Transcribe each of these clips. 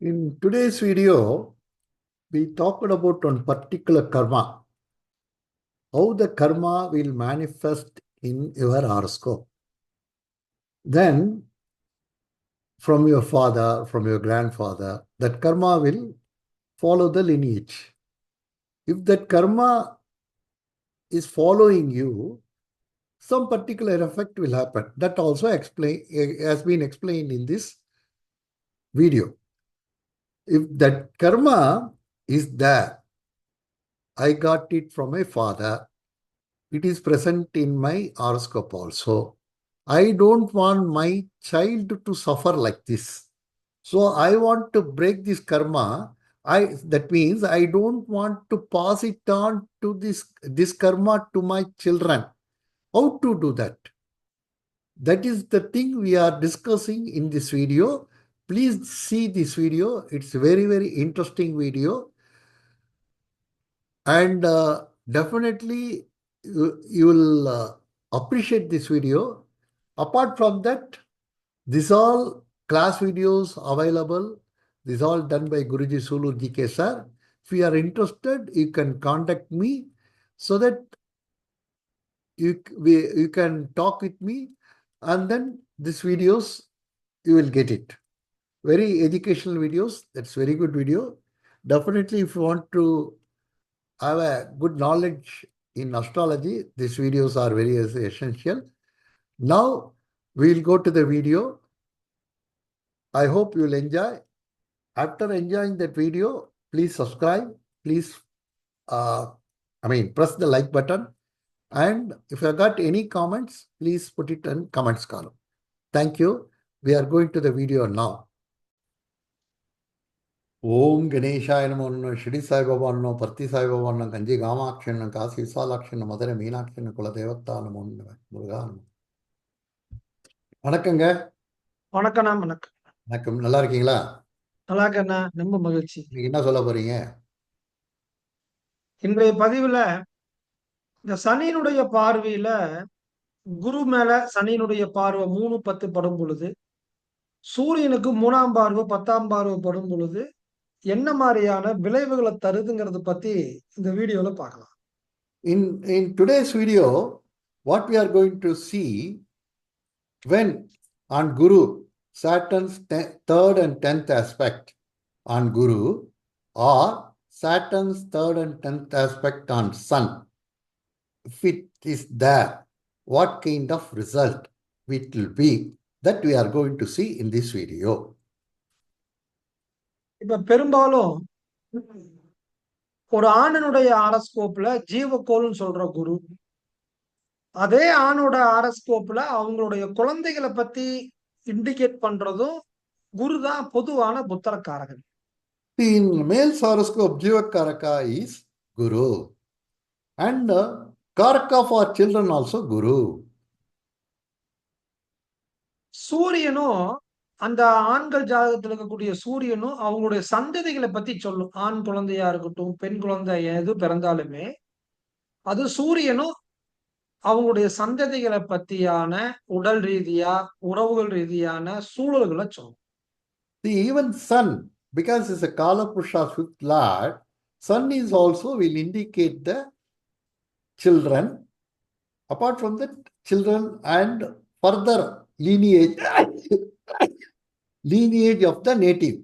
In today's video, we talked about one particular karma. How the karma will manifest in your horoscope. Then, from your father, from your grandfather, that karma will follow the lineage. If that karma is following you, some particular effect will happen. That also explain eh, has been explained in this video. If that karma is there, I got it from my father. It is present in my horoscope also. I don't want my child to suffer like this. So I want to break this karma. I that means I don't want to pass it on to this this karma to my children. How to do that? That is the thing we are discussing in this video. Please see this video. It's very, very interesting video. And uh, definitely you, will uh, appreciate this video. Apart from that, this all class videos available. This all done by Guruji Sulu GK sir. If you are interested, you can contact me so that you we, you can talk with me and then these videos you will get it very educational videos. That's very good video. Definitely if you want to have a good knowledge in astrology these videos are very essential. Now we'll go to the video. I hope you'll enjoy. After enjoying that video please subscribe. Please uh, i mean press the like button. And if you got any comments, please put it in comments column. Thank you. We are going to the video now. Om கணேஷாய நமோ ஒன்று ஷிடி சாய்பாபா அண்ணோ பர்த்தி சாய்பாபா கஞ்சி காமாட்சி அண்ணன் காசி விசாலாட்சி அண்ணன் மதுரை மீனாட்சி அண்ணன் குலதேவத்தா ஒன்று முருகா வணக்கங்க. வணக்கண்ணா வணக்கம். வணக்கம். நல்லா இருக்கீங்களா? நல்லா இருக்கண்ணா ரொம்ப மகிழ்ச்சி. நீங்க என்ன சொல்ல போறீங்க? இன்றைய பதிவில் இந்த சனியினுடைய பார்வையில் குரு மேலே சனியினுடைய பார்வை மூணு பத்து படும் பொழுது சூரியனுக்கு மூணாம் பார்வை பத்தாம் பார்வை படும் பொழுது என்ன மாதிரியான விளைவுகளை தருதுங்கிறத பத்தி இந்த வீடியோல பார்க்கலாம் in in today's video what we are going to see when on Guru Saturn's third and tenth aspect on Guru or Saturn's third and tenth aspect on sun if it is there, what kind of result it will be that we are going to see in this video. இப்ப பெரும்பாலும் ஒரு ஆணனுடைய ஆரஸ்கோப்ல ஜீவக்கோள்னு சொல்ற குரு அதே ஆணோட ஆரஸ்கோப்ல அவங்களுடைய குழந்தைகளை பத்தி indicate பண்றதும் குரு தான் பொதுவான புத்திரக்காரகன் In male's horoscope, Jivakaraka is Guru. And uh, Karaka for children also Guru. சூரியனும் அந்த ஆண்கள் ஜாதகத்துல இருக்கக்கூடிய சூரியனும் அவங்களுடைய சந்ததிகளை பத்தி சொல்லும் ஆண் குழந்தையா இருக்கட்டும் பெண் குழந்தை எது பிறந்தாலுமே அது சூரியனும் அவங்களுடைய சந்ததிகளை பத்தியான உடல் ரீதியா உறவுகள் ரீதியான சூழல்களை சொல்லும் தி even Sun, because it's a Kala Purusha's fifth lord, Sun is also will indicate the children. Apart from that, children and further lineage, lineage of the native.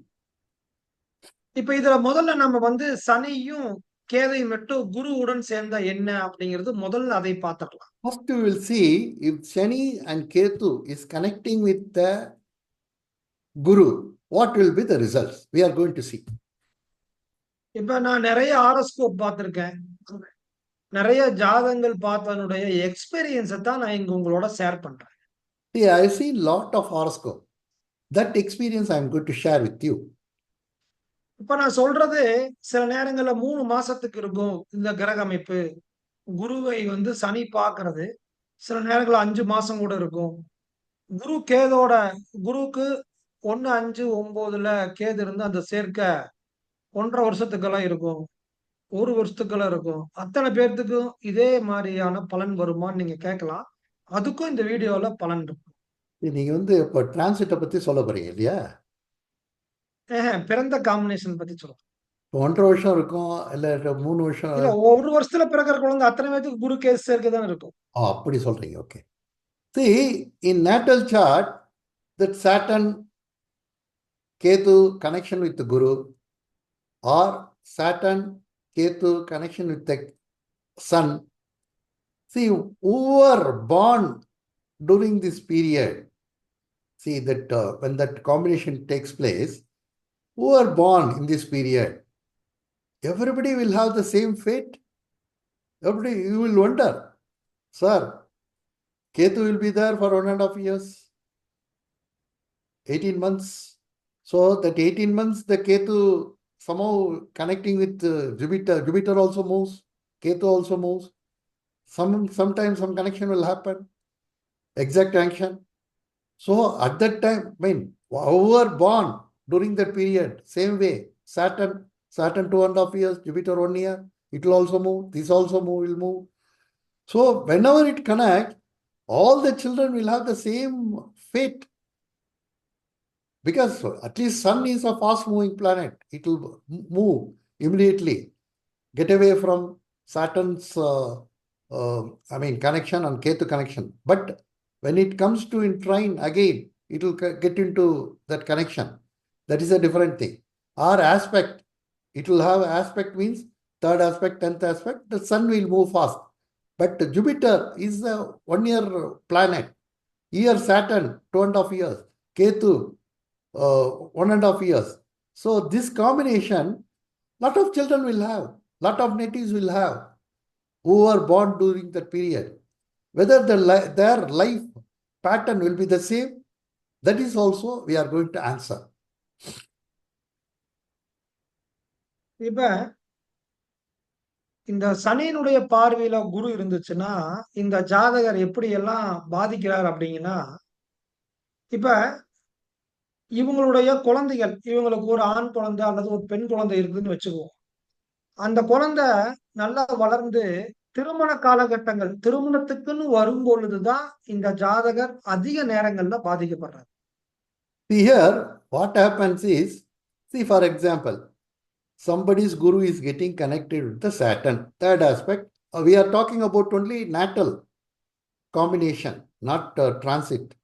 இப்ப இதுல முதல்ல நம்ம வந்து சனியும் கேதை மட்டும் குருவுடன் சேர்ந்தா என்ன அப்படிங்கிறது முதல்ல அதை பார்த்துக்கலாம் First, we will see if Shani and Ketu is connecting with the Guru, what will be the results? We are going to see. இப்ப நான் நிறைய ஆரஸ்கோப் பார்த்திருக்கேன் நிறைய ஜாதகங்கள் பார்த்ததனுடைய எக்ஸ்பீரியன்ஸை தான் நான் இங்க உங்களோட ஷேர் பண்றேன் See, I've seen lot of that experience I am good to share with you இப்ப நான் சொல்றது சில நேரங்கள்ல மூணு மாசத்துக்கு இருக்கும் இந்த கிரக அமைப்பு. குருவை வந்து சனி பாக்குறது சில நேரங்கள்ல அஞ்சு மாசம் கூட இருக்கும். குரு கேதோட குருவுக்கு ஒன்று அஞ்சு ஒன்பதுல கேது இருந்து அந்த சேர்க்கை ஒன்றரை வருஷத்துக்கெல்லாம் இருக்கும். ஒரு வருஷத்துக்கெல்லாம் இருக்கும். அத்தனை பேர்த்துக்கும் இதே மாதிரியான பலன் வருமான்னு நீங்க கேட்கலாம். அதுக்கும் இந்த வீடியோல பலன் இருக்கும். நீங்க வந்து இப்போ டிரான்சிட்டை பத்தி சொல்ல போறீங்க இல்லையா பிறந்த காம்பினேஷன் பத்தி சொல்றேன். ஒன்றரை வருஷம் இருக்கும் இல்ல மூணு வருஷம் ஒரு வருஷத்துல பிறக்கிற குழந்தை அத்தனை பேத்துக்கு குரு கேஸ் சேர்க்கை தான் இருக்கும். ஓ, அப்படி சொல்றீங்க okay chart that saturn ketu connection with the guru or saturn ketu connection with the sun see who are born during this period see that uh, when that combination takes place who are born in this period everybody will have the same fate everybody you will wonder sir Ketu will be there for one and a half years, 18 months. So that 18 months, the Ketu somehow connecting with uh, Jupiter. Jupiter also moves, Ketu also moves. Some sometimes some connection will happen, exact connection. So at that time, I mean, whoever born during that period, same way, Saturn, Saturn two and a half years, Jupiter one year, it will also move, this also move, will move. So whenever it connects, all the children will have the same fate. Because at least Sun is a fast moving planet. It will move immediately, get away from Saturn's, uh, uh, I mean, connection and Ketu connection. But when it comes to in trine again, it will get into that connection. That is a different thing. Our aspect, it will have aspect means third aspect, tenth aspect, the sun will move fast. But Jupiter is a one year planet. Year Saturn, two and a half years. Ketu, uh, one and a half years. So this combination, lot of children will have, lot of natives will have, who are born during that period. Whether the li- their life pattern will be the same, that is also we are going to answer. இப்ப இந்த சனியினுடைய பார்வையில குரு இருந்துச்சுன்னா இந்த ஜாதகர் எப்படி எல்லாம் பாதிக்கிறார் அப்படிங்கன்னா இப்ப இவங்களுடைய குழந்தைகள் இவங்களுக்கு ஒரு ஆண் குழந்தை அல்லது ஒரு பெண் குழந்தை இருக்குதுன்னு வச்சுக்குவோம் அந்த குழந்தை நல்லா வளர்ந்து திருமண காலகட்டங்கள் திருமணத்துக்குன்னு வரும் பொழுதுதான் இந்த ஜாதகர் அதிக நேரங்கள்ல பாதிக்கப்படுறார் See here, what happens is, see for example, somebody's guru is getting connected with the Saturn. Third aspect, uh, we are talking about only natal combination, not uh, transit.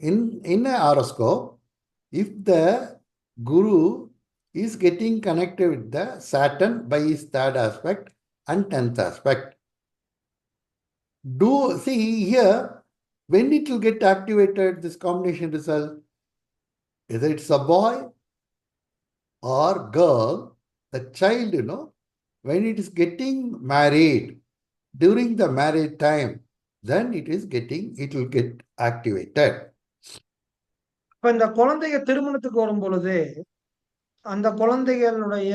In in a horoscope, if the guru is getting connected with the Saturn by his third aspect and tenth aspect, do see here when it will get activated, this combination result either it's a boy or girl, the child, you know, when it is getting married during the marriage time, then it is getting, it will get activated. இப்ப இந்த குழந்தைய திருமணத்துக்கு வரும் பொழுது அந்த குழந்தைகளுடைய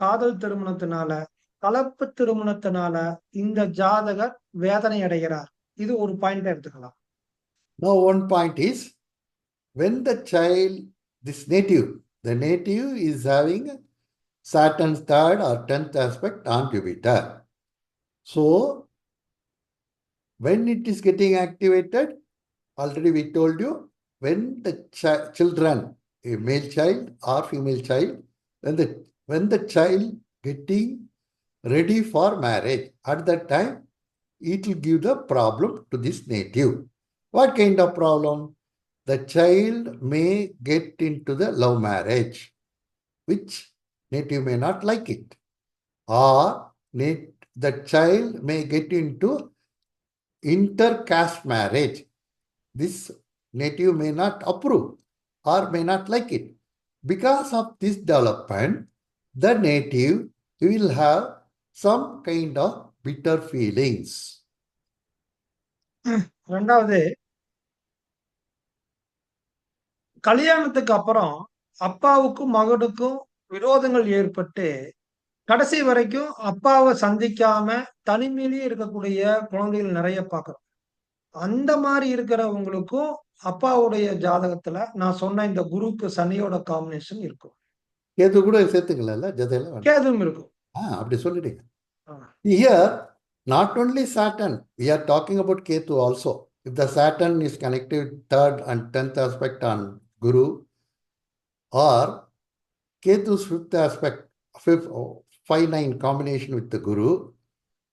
காதல் திருமணத்தினால கலப்பு திருமணத்தினால இந்த ஜாதகர் வேதனை அடைகிறார் இது ஒரு பாயிண்ட் எடுத்துக்கலாம் Now, one point is when the child, this native, the native is having Saturn's third or tenth aspect on Jupiter. So, when it is getting activated, already we told you, when the chi- children, a male child or female child, when the when the child getting ready for marriage, at that time, it will give the problem to this native. What kind of problem? The child may get into the love marriage, which native may not like it. Or the child may get into intercaste marriage. This native may not approve or may not like it. Because of this development, the native will have some kind of bitter feelings. ரெண்டாவது கல்யாணத்துக்கு அப்புறம் அப்பாவுக்கும் மகனுக்கும் விரோதங்கள் ஏற்பட்டு கடைசி வரைக்கும் அப்பாவை சந்திக்காம தனிமையிலேயே இருக்கக்கூடிய குழந்தைகள் நிறைய பார்க்கிறோம் அந்த மாதிரி இருக்கிறவங்களுக்கும் அப்பாவுடைய ஜாதகத்துல நான் சொன்ன இந்த குருக்கு சனியோட காம்பினேஷன் இருக்கும் கேது கூட சேர்த்துக்கல. கேதுவும் இருக்கும் அப்படி சொல்லிடுங்க ஆ. Here, not only Saturn, we are talking about Ketu also. If the Saturn is connected with third and tenth aspect on Guru, or Ketu's fifth aspect, fifth, oh, five nine combination with the Guru,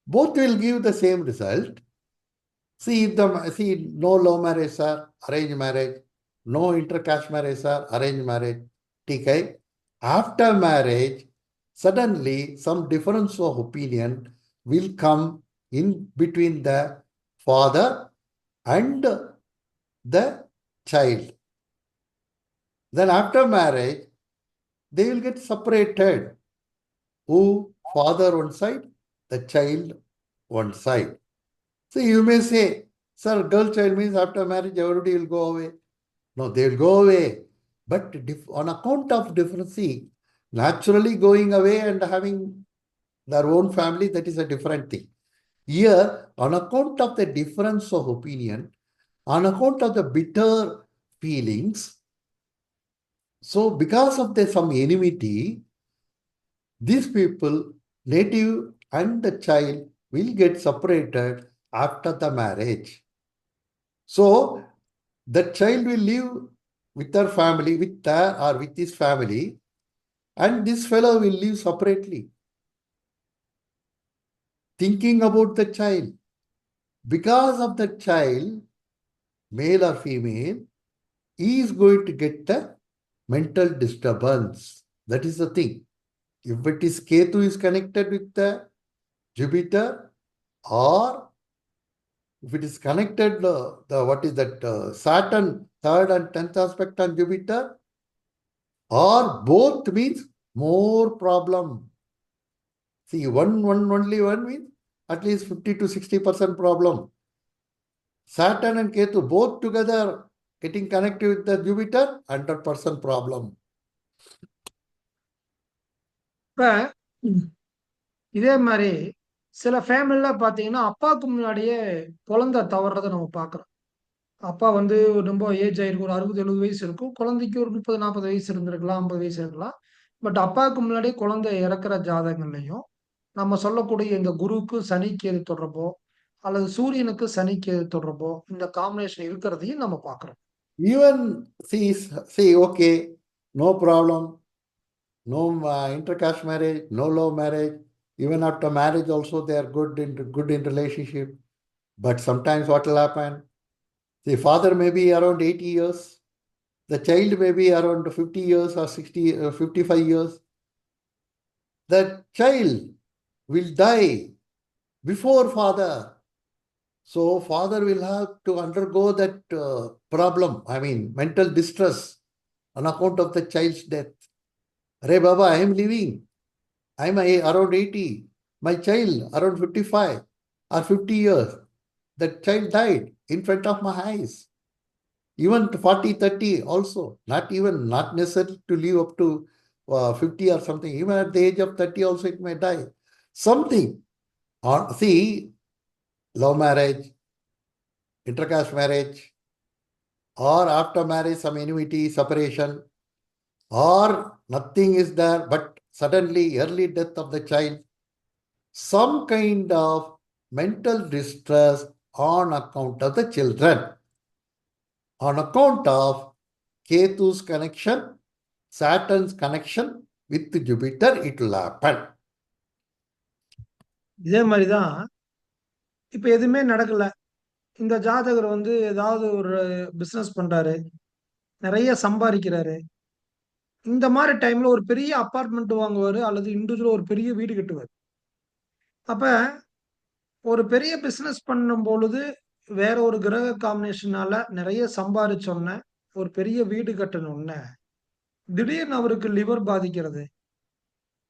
both will give the same result. See if the see no love marriage, sir, arranged marriage, no intercaste marriage, sir, arranged marriage. TK. After marriage, suddenly some difference of opinion will come in between the father and the child. Then after marriage, they will get separated. Who? Father one side, the child one side. So you may say, sir, girl child means after marriage everybody will go away. No, they will go away. But on account of difference, see, naturally going away and having their own family, that is a different thing. Here, on account of the difference of opinion, on account of the bitter feelings, so because of the some enmity, these people, native and the child, will get separated after the marriage. So the child will live with her family, with her or with his family, and this fellow will live separately. Thinking about the child. Because of the child, male or female, he is going to get the mental disturbance. That is the thing. If it is Ketu is connected with the Jupiter, or if it is connected, the what is that uh, Saturn third and tenth aspect on Jupiter, or both means more problem. See, one one only one means at least fifty to sixty percent problem. Saturn and Ketu both together getting connected with the Jupiter, hundred percent problem. இப்ப இதே மாதிரி சில ஃபேமிலில பாத்தீங்கன்னா அப்பாவுக்கு முன்னாடியே குழந்தை தவறுறதை நம்ம பார்க்குறோம் அப்பா வந்து ரொம்ப ஏஜ் ஆயிருக்கும் ஒரு அறுபது எழுபது வயசு இருக்கும் குழந்தைக்கு ஒரு முப்பது நாற்பது வயசு இருந்திருக்கலாம் ஐம்பது வயசு இருக்கலாம் பட் அப்பாவுக்கு முன்னாடியே குழந்தை இறக்குற ஜாதகங்கள்லையும் நம்ம சொல்லக்கூடிய இந்த குருவுக்கு சனிக்கு எது தொடர்போ அல்லது சூரியனுக்கு சனிக்கு எது தொடர்போ இந்த காம்பினேஷன் இருக்கிறதையும் நம்ம பார்க்குறோம் even see see okay no problem no uh, intercaste marriage, no love marriage. Even after marriage, also they are good in good in relationship. But sometimes what will happen? The father may be around 80 years, the child may be around 50 years or 60, uh, 55 years. The child will die before father. So father will have to undergo that uh, problem, I mean, mental distress on account of the child's death. Re Baba, I am living. I am around 80. My child around 55 or 50 years. That child died in front of my eyes. Even to 40, 30 also. Not even, not necessary to live up to uh, 50 or something. Even at the age of 30 also it may die. Something. Or see, love marriage, intercaste marriage, or after marriage, some enmity, separation, or nothing is there, but suddenly early death of the child, some kind of mental distress on account of the children, on account of Ketu's connection, Saturn's connection with Jupiter, it will happen. இதே மாதிரி தான் இப்போ எதுவுமே நடக்கல. இந்த ஜாதகர் வந்து ஏதாவது ஒரு பிஸ்னஸ் பண்றாரு நிறைய சம்பாதிக்கிறாரு. இந்த மாதிரி டைம்ல ஒரு பெரிய அப்பார்ட்மெண்ட் வாங்குவாரு அல்லது இண்டிவிஜுவல் ஒரு பெரிய வீடு கட்டுவார். அப்ப ஒரு பெரிய பிசினஸ் பண்ணும் பொழுது வேற ஒரு கிரக காம்பினேஷனால நிறைய சம்பாதிச்சோன்ன ஒரு பெரிய வீடு கட்டணும்னு திடீர்னு அவருக்கு லிவர் பாதிக்கிறது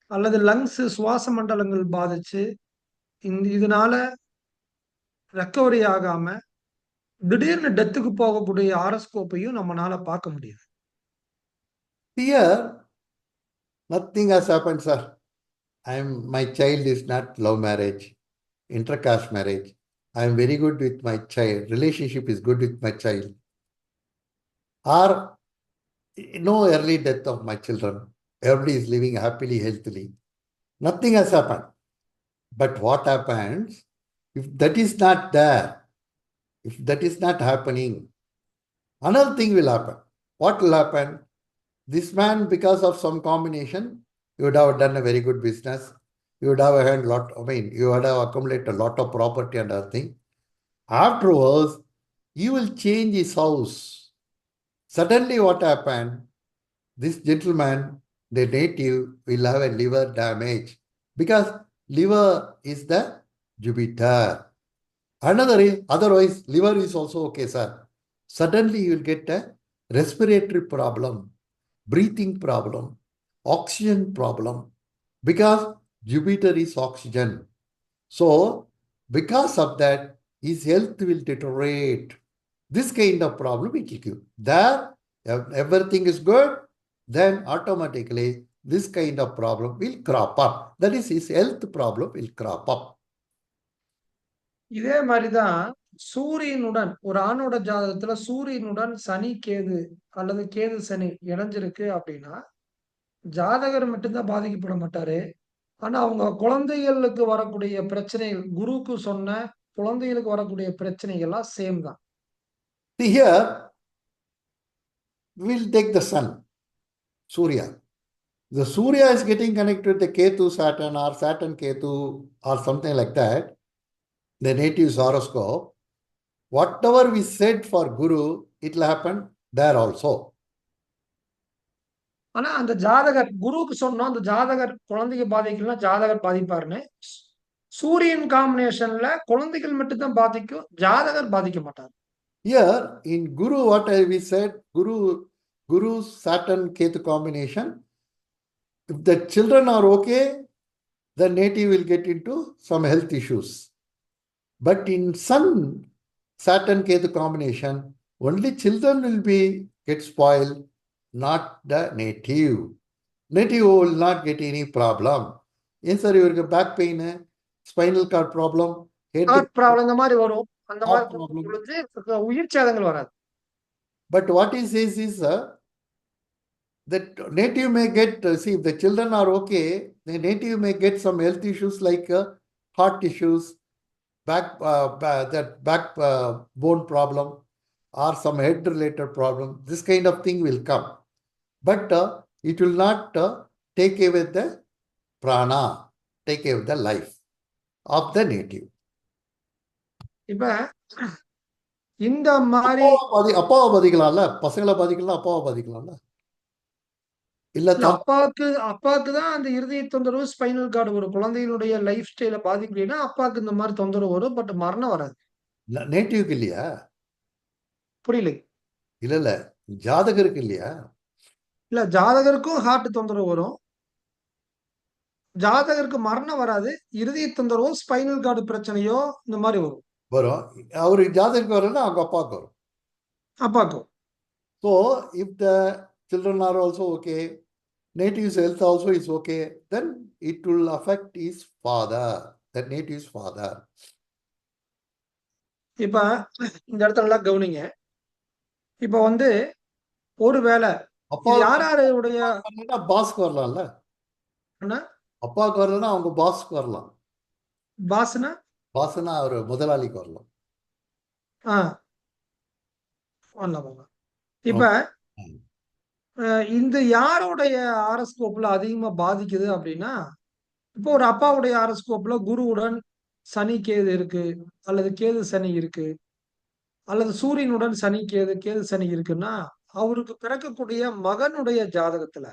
அல்லது லங்ஸ் சுவாச மண்டலங்கள் பாதிச்சு இந்த இதனால ரெக்கவரி ஆகாம திடீர்னு டெத்துக்கு போகக்கூடிய ஆரஸ்கோப்பையும் நம்மளால பார்க்க முடியுது. Nothing nothing happen sir I am my my is not love marriage intercaste marriage. I am very good with my child. Relationship is good with my child. Or no early death of my children. Everybody is living happily, healthily. Nothing has happened. But what happens if that is not there? If that is not happening, another thing will happen. What will happen? this man, because of some combination, you would have done a very good business. You would have earned lot, I mean, you would have accumulated a lot of property and other thing. Afterwards, you will change his house. Suddenly, what happened? This gentleman, the native, will have a liver damage because liver is the Jupiter. Another, is- otherwise, liver is also okay, sir. Suddenly, you will get a respiratory problem, breathing problem, oxygen problem, because Jupiter is oxygen. So, because of that, his health will deteriorate. This kind of problem it will give. There, ev- everything is good, then automatically this kind of problem will crop up. That is, his health problem will crop up. இதே மாதிரிதான் சூரியனுடன் ஒரு ஆணோட ஜாதகத்துல சூரியனுடன் சனி கேது அல்லது கேது சனி இணைஞ்சிருக்கு அப்படின்னா ஜாதகர் மட்டும்தான் பாதிக்கப்பட மாட்டாரு ஆனா அவங்க குழந்தைகளுக்கு வரக்கூடிய பிரச்சனைகள் குருவுக்கு சொன்ன குழந்தைகளுக்கு வரக்கூடிய பிரச்சனைகள்லாம் சேம் தான் See here, we'll take the sun, Surya. The Surya is getting connected with the Ketu Saturn or Saturn Ketu or something like that. The native horoscope. Whatever we said for Guru, it will happen there also. ஆனா அந்த ஜாதகர் குருவுக்கு சொன்னோம் அந்த ஜாதகர் குழந்தைக்கு பாதிக்கலாம் ஜாதகர் பாதிப்பாருன்னு சூரியன் காம்பினேஷன்ல குழந்தைகள் மட்டும்தான் பாதிக்கும் ஜாதகர் பாதிக்க மாட்டார் year in Guru what I we set Guru Guru Saturn Ketu combination if the children are okay the native will get into some health issues but in sun Saturn Ketu combination only children will be get spoil not the native. Native will not get any problem. Yes, sir, you back pain, spinal cord problem, head heart problem இந்த மாதிரி வரும் அந்த Heart மாதிரி problem. பொழுது உயிர் சேதங்கள் வராது But what he says is uh, that native may get, uh, see, if the children are okay, the native may get some health issues like uh, heart issues, back, uh, ba- that back uh, bone problem, or some head related problem. This kind of thing will come. But uh, it will not uh, take away the prana, take away the life of the native. இப்ப இந்த மாதிரி அப்பாவை பாதி அப்பாவை பாதிக்கலாம்ல பசங்களை பாதிக்கலாம் அப்பாவை பாதிக்கலாம்ல இல்ல இல்ல, அப்பாவுக்கு அப்பாவுக்கு தான் அந்த இருதய தொந்தரவு ஸ்பைனல் கார்டு வரும் குழந்தையினுடைய லைஃப் ஸ்டைல பாதிக்கலைன்னா அப்பாவுக்கு இந்த மாதிரி தொந்தரவு வரும் பட் மரணம் வராது. நேட்டிவ்க்கு இல்லையா? புரியல. இல்ல இல்ல ஜாதகருக்கு இல்லையா? இல்ல ஜாதகருக்கும் ஹார்ட் தொந்தரவு வரும். ஜாதகருக்கு மரணம் வராது. இருதய தொந்தரவோ ஸ்பைனல் கார்டு பிரச்சனையோ இந்த மாதிரி வரும். வரும். அவருக்கு ஜாதகருக்கு வரலன்னா அவங்க அப்பாவுக்கு வரும். அப்பாவுக்கும் so if the children are also okay natives health also is okay then it will affect is father that natives father இப்ப இந்த இடத்துல நல்லா கவனிங்க. இப்ப வந்து ஒருவேளை அப்பா யார் யாருடைய பாஸ்க்கு வரலாம்ல? அப்பாவுக்கு வரலன்னா அவங்க பாஸ்க்கு வரலாம். பாஸ்னா? பாஸ்னா அவர் முதலாளிக்கு வரலாம். ஆ. வரலாம். இப்ப இந்த யாருடைய ஆரஸ்கோப்ல அதிகமா பாதிக்குது அப்படின்னா இப்போ ஒரு அப்பாவுடைய ஆரஸ்கோப்ல குருவுடன் சனி கேது இருக்கு அல்லது கேது சனி இருக்கு அல்லது சூரியனுடன் சனி கேது கேது சனி இருக்குன்னா அவருக்கு பிறக்கக்கூடிய மகனுடைய ஜாதகத்துல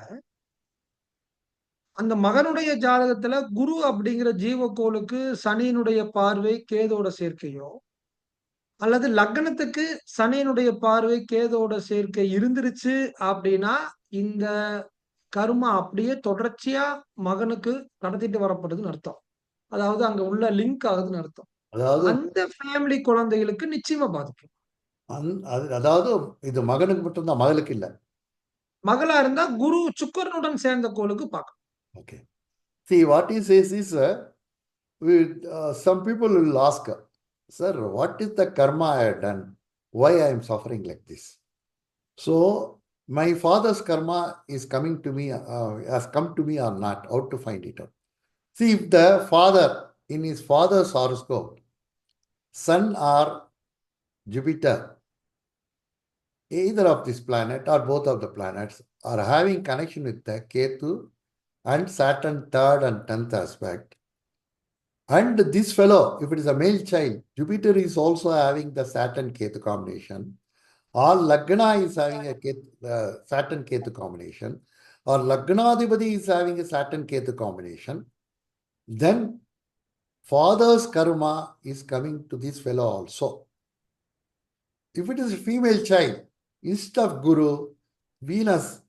அந்த மகனுடைய ஜாதகத்துல குரு அப்படிங்கிற ஜீவக்கோளுக்கு சனியினுடைய பார்வை கேதோட சேர்க்கையோ அல்லது லக்னத்துக்கு சனியினுடைய பார்வை கேதோட சேர்க்கை இருந்துருச்சு அப்படின்னா இந்த கர்மா அப்படியே தொடர்ச்சியா மகனுக்கு நடத்திட்டு வரப்படுதுன்னு அர்த்தம். அதாவது அங்க உள்ள லிங்க் ஆகுதுன்னு அர்த்தம். அதாவது அந்த ஃபேமிலி குழந்தைகளுக்கு நிச்சயமா பாதிக்கும். அந்- அது- அதாவது இது மகனுக்கு மட்டும்தான் மகளுக்கு இல்லை மகளா இருந்தா குரு சுக்கரனுடன் சேர்ந்த கோளுக்கு பார்க்கணும் Okay. See, what he says is, uh, with, uh, some people will ask, Sir, what is the karma I have done? Why I am suffering like this? So, my father's karma is coming to me, uh, has come to me or not, how to find it out. See, if the father, in Jupiter, either of this planet or both of the planets are having connection with the Ketu and Saturn third and tenth aspect. And this fellow, if it is a male child, Jupiter is also having the Saturn Ketu combination, or Lagna is having a Ketu, uh, Saturn Ketu combination, or Lagnadipati is having a Saturn Ketu combination, then father's karma is coming to this fellow also. If it is a female child, instead of Guru, Venus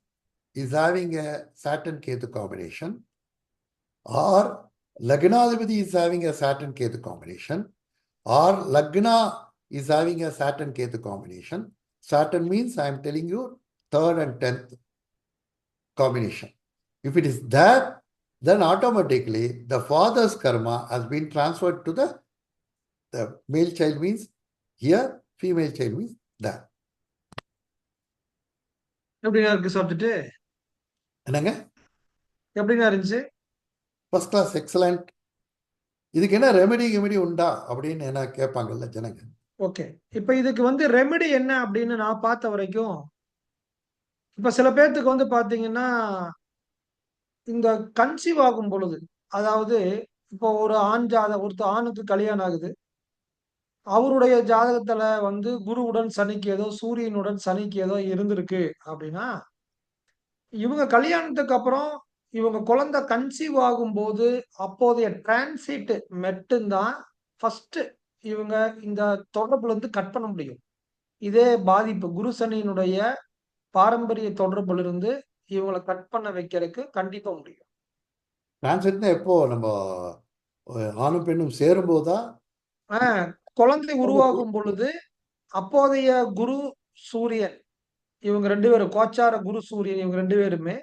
is having a Saturn Ketu combination, or Lagnadipati is having a Saturn Ketu combination, or Lagna is having a Saturn Ketu combination. Saturn means I am telling you third and tenth combination. If it is that, then automatically the father's karma has been transferred to the the male child means here, child means that. எப்படிங்க இருக்கு subject என்னங்க? எப்படிங்க இருந்துச்சு? First class excellent இதுக்கு என்ன remedy கிமெடி உண்டா? அப்படின்னு என்ன கேட்பாங்கல்ல ஜனங்க. ஓகே இப்ப இதுக்கு வந்து ரெமெடி என்ன அப்படின்னு நான் பார்த்த வரைக்கும் இப்ப சில பேர்த்துக்கு வந்து பாத்தீங்கன்னா இந்த கன்சீவ் ஆகும் பொழுது அதாவது இப்போ ஒரு ஆண் ஜாத ஒருத்தர் ஆணுக்கு கல்யாணம் ஆகுது. அவருடைய ஜாதகத்துல வந்து குருவுடன் சனிக்கு ஏதோ சூரியனுடன் சனிக்கு ஏதோ இருந்திருக்கு அப்படின்னா இவங்க கல்யாணத்துக்கு அப்புறம் இவங்க குழந்தை கன்சீவ் ஆகும்போது அப்போதைய டிரான்சிட் மட்டும்தான் ஃபர்ஸ்ட் இவங்க இந்த தொடர்புல இருந்து கட் பண்ண முடியும். இதே பாதிப்பு குரு சனியினுடைய பாரம்பரிய தொடர்புல இருந்து இவங்களை கட் பண்ண வைக்கிறதுக்கு கண்டிப்பா முடியும். டிரான்சிட்னா எப்போ? நம்ம ஆணும் பெண்ணும் சேரும்போதா? குழந்தை உருவாகும் பொழுது அப்போதைய குரு சூரியன் இவங்க ரெண்டு பேரும் கோச்சார குரு சூரியன் இவங்க ரெண்டு பேருமே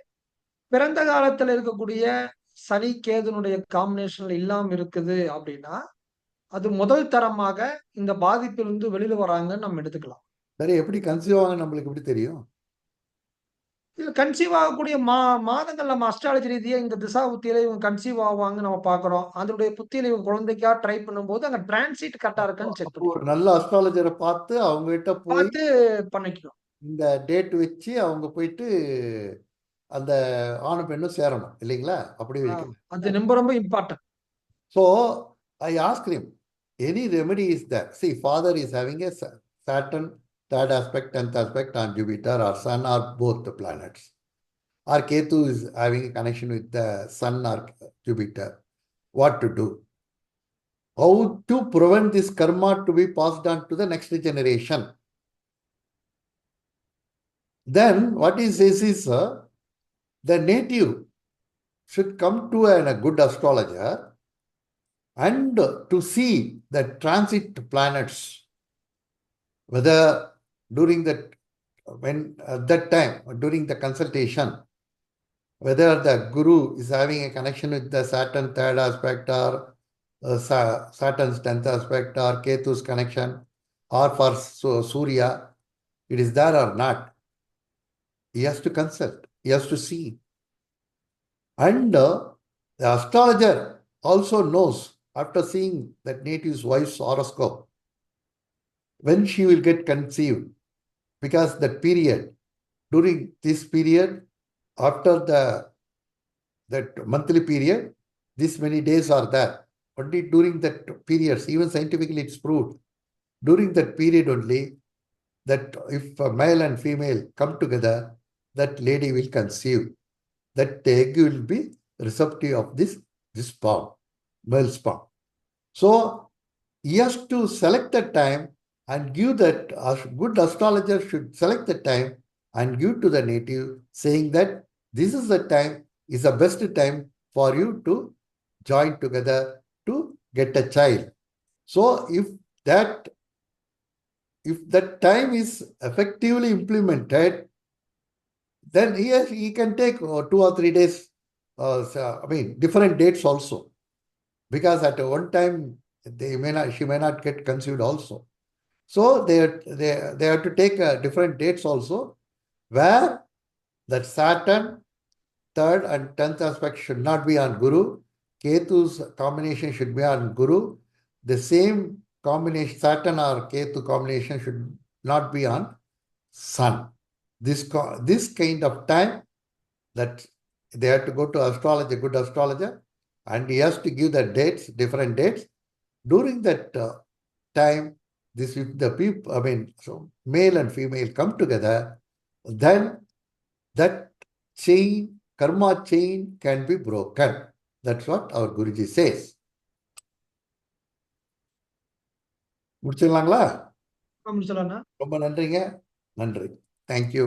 பிறந்த காலத்துல இருக்கக்கூடிய சனி கேதுனுடைய காம்பினேஷன்ல இல்லாம இருக்குது அப்படின்னா அது முதல் தரமாக இந்த பாதிப்பிலிருந்து வெளியில வராங்கன்னு நம்ம எடுத்துக்கலாம். சரி எப்படி கன்சீவ் ஆக நம்மளுக்கு எப்படி தெரியும்? இது கன்சீவ் ஆகக்கூடிய மா மாதங்கள் நம்ம அஸ்ட்ராலஜி ரீதியா இந்த திசா புத்தியில இவங்க கன்சீவ் ஆவாங்க நம்ம பாக்குறோம் அதனுடைய புத்தியில இவங்க குழந்தைக்கா ட்ரை பண்ணும்போது அங்க டிரான்சிட் கரெக்டா இருக்கான்னு செக் ஒரு நல்ல அஸ்ட்ராலஜரை பார்த்து அவங்க கிட்ட பார்த்து பண்ணிக்கணும். இந்த டேட் வச்சு அவங்க போயிட்டு அந்த ஆணும் பெண்ணும் சேரணும் இல்லைங்களா? அப்படி அது ரொம்ப ரொம்ப important asked him, any remedy is there? See, father is having a Sa- Saturn third aspect, tenth aspect on Jupiter or Sun or both the planets. Or Ketu is having a connection with the Sun or Jupiter. What to do? How to prevent this karma to be passed on to the next generation? Then what he says is uh, the native should come to an- a good astrologer and to see the transit planets whether during that when at that time during the consultation whether the guru is having a connection with the saturn third aspect or uh, Sa- saturn's 10th aspect or ketu's connection or for Su- surya it is there or not he has to consult he has to see. And uh, the astrologer also knows after seeing that native's wife's horoscope when she will get conceived because that period during this period after the that monthly period this many days are there. Only during that periods even scientifically it's proved during that period only that if a male and female come together that lady will conceive. That egg will be receptive of this this sperm male sperm. So he has to select the time and give that a good astrologer should select the time and give to the native saying that this is the time is the best time for you to join together to get a child. So if that if that time is effectively implemented then he has, he can take uh, two or three days uh, i mean different dates also. Because at one time they may not she may not get conceived also so they they they have to take uh, different dates also where that saturn third and tenth aspect should not be on guru. Ketu's combination should be on guru. The same combination saturn or ketu combination should not be on sun. This this kind of time that they have to go to astrologer, good astrologer, and he has to give the dates, different dates. During that uh, time, this if the people, I mean, so male and female come together, then that chain, karma chain can be broken. That's what our Guruji says. முடிச்சிடலாங்களா ரொம்ப நன்றிங்க நன்றி thank you